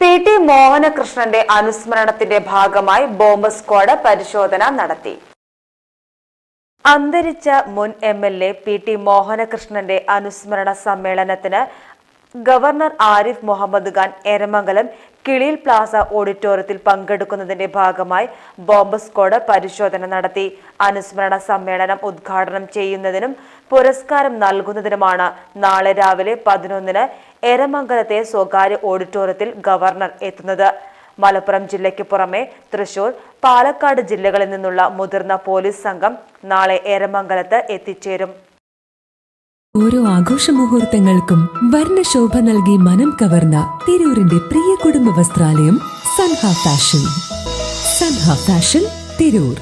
P T മോഹനകൃഷ്ണന്റെ അനുസ്മരണത്തിന്റെ ഭാഗമായി bomb squad പരിശോധന നടത്തി. അന്തരിച്ച മുൻ M L A P T മോഹനകൃഷ്ണന്റെ അനുസ്മരണ സമ്മേളനത്തിന് ഗവർണർ ആരിഫ് മുഹമ്മദ് ഖാൻ എരമംഗലം കിളിയിൽ പ്ലാസ ഓഡിറ്റോറിയത്തിൽ പങ്കെടുക്കുന്നതിന്റെ ഭാഗമായി ബോംബ് സ്ക്വാഡ് പരിശോധന നടത്തി. അനുസ്മരണ സമ്മേളനം ഉദ്ഘാടനം ചെയ്യുന്നതിനും പുരസ്കാരം നൽകുന്നതിനുമാണ് നാളെ രാവിലെ പതിനൊന്നിന് എരമംഗലത്തെ സ്വകാര്യ ഓഡിറ്റോറിയത്തിൽ ഗവർണർ എത്തുന്നത്. മലപ്പുറം ജില്ലയ്ക്ക് പുറമെ തൃശൂർ പാലക്കാട് ജില്ലകളിൽ നിന്നുള്ള മുതിർന്ന പോലീസ് സംഘം നാളെ എരമംഗലത്ത് എത്തിച്ചേരും. ഓരോ ആഘോഷ മുഹൂർത്തങ്ങൾക്കും വർണശോഭ നൽകി മനം കവർന്ന തിരൂരിന്റെ പ്രിയ കുടുംബ വസ്ത്രാലയം സൻഹ ഫാഷൻ. സൻഹ ഫാഷൻ തിരൂർ.